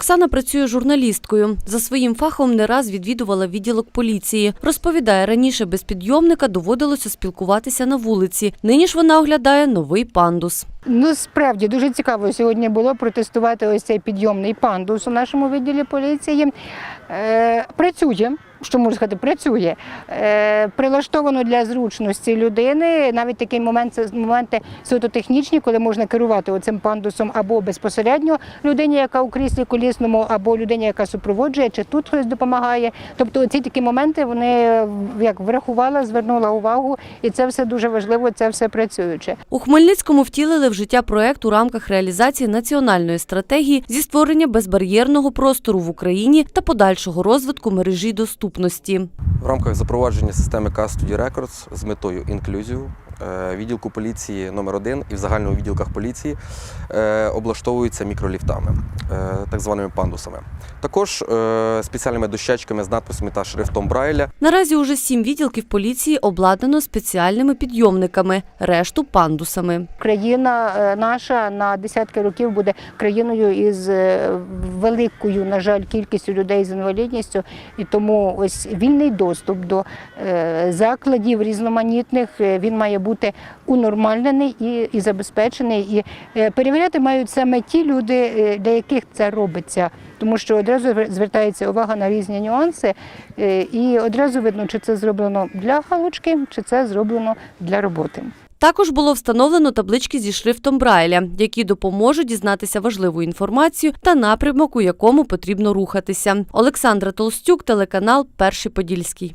Оксана працює журналісткою. За своїм фахом не раз відвідувала відділок поліції. Розповідає, раніше без підйомника доводилося спілкуватися на вулиці. Нині ж вона оглядає новий пандус. Ну, справді дуже цікаво сьогодні було протестувати ось цей підйомний пандус у нашому відділі поліції. Е, працює. Що можу сказати, працює. Е, прилаштовано для зручності людини. Навіть такий момент це моменти суто технічні, коли можна керувати оцим пандусом або безпосередньо людині, яка у кріслі колісному, або людині, яка супроводжує, чи тут хтось допомагає. Тобто, ці такі моменти вони як врахувала, звернула увагу, і це все дуже важливо. Це все працююче. У Хмельницькому втілили в життя проект у рамках реалізації національної стратегії зі створення безбар'єрного простору в Україні та подальшого розвитку мережі доступності. В рамках запровадження системи Custody Records з метою інклюзію відділку поліції номер 1 і в загальному відділках поліції е, облаштовуються мікроліфтами, е, так званими пандусами. Також е, спеціальними дощечками з надписами та шрифтом Брайля Наразі уже сім відділків поліції обладнано спеціальними підйомниками, решту пандусами. Країна е, наша на десятки років буде країною із е, великою, на жаль, кількістю людей з інвалідністю, і тому ось вільний доступ до е, закладів різноманітних е, він має бути унормальнений і, і забезпечений. І е, перевіряти мають саме ті люди, е, для яких це робиться. Тому що одразу звертається увага на різні нюанси, е, і одразу видно, чи це зроблено для галочки, чи це зроблено для роботи. Також було встановлено таблички зі шрифтом Брайля, які допоможуть дізнатися важливу інформацію та напрямок, у якому потрібно рухатися. Олександра Толстюк, телеканал Перший Подільський.